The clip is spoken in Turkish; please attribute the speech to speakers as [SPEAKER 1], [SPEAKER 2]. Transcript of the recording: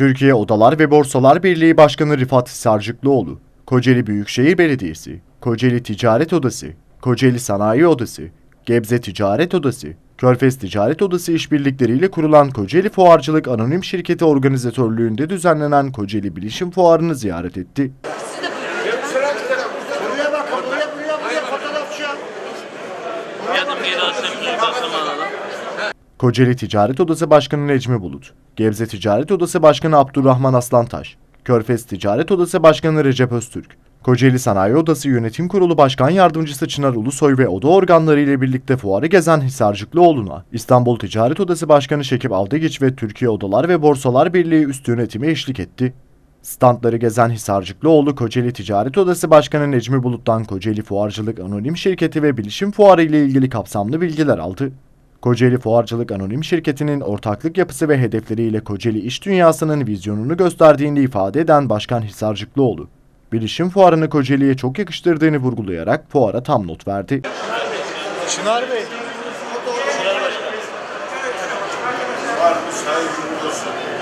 [SPEAKER 1] Türkiye Odalar ve Borsalar Birliği Başkanı Rifat Sarcıklıoğlu, Kocaeli Büyükşehir Belediyesi, Kocaeli Ticaret Odası, Kocaeli Sanayi Odası, Gebze Ticaret Odası, Körfez Ticaret Odası işbirlikleriyle kurulan Kocaeli Fuarcılık Anonim Şirketi organizatörlüğünde düzenlenen Kocaeli Bilişim Fuarı'nı ziyaret etti.
[SPEAKER 2] Buraya bakın, buraya, buraya.
[SPEAKER 1] Kocaeli Ticaret Odası Başkanı Necmi Bulut, Gebze Ticaret Odası Başkanı Abdurrahman Aslantaş, Körfez Ticaret Odası Başkanı Recep Öztürk, Kocaeli Sanayi Odası Yönetim Kurulu Başkan Yardımcısı Çınar Ulusoy ve oda organları ile birlikte fuarı gezen Hisarcıklıoğlu'na, İstanbul Ticaret Odası Başkanı Şekip Aldıgiç ve Türkiye Odalar ve Borsalar Birliği üst yönetimi eşlik etti. Standları gezen Hisarcıklıoğlu, Kocaeli Ticaret Odası Başkanı Necmi Bulut'tan Kocaeli Fuarcılık Anonim Şirketi ve Bilişim Fuarı ile ilgili kapsamlı bilgiler aldı. Kocaeli Fuarcılık Anonim Şirketi'nin ortaklık yapısı ve hedefleriyle Kocaeli iş dünyasının vizyonunu gösterdiğini ifade eden Başkan Hisarcıklıoğlu, bilişim fuarını Kocaeli'ye çok yakıştırdığını vurgulayarak fuara tam not verdi.
[SPEAKER 2] Çınar Bey.
[SPEAKER 3] var mı saygı olsun.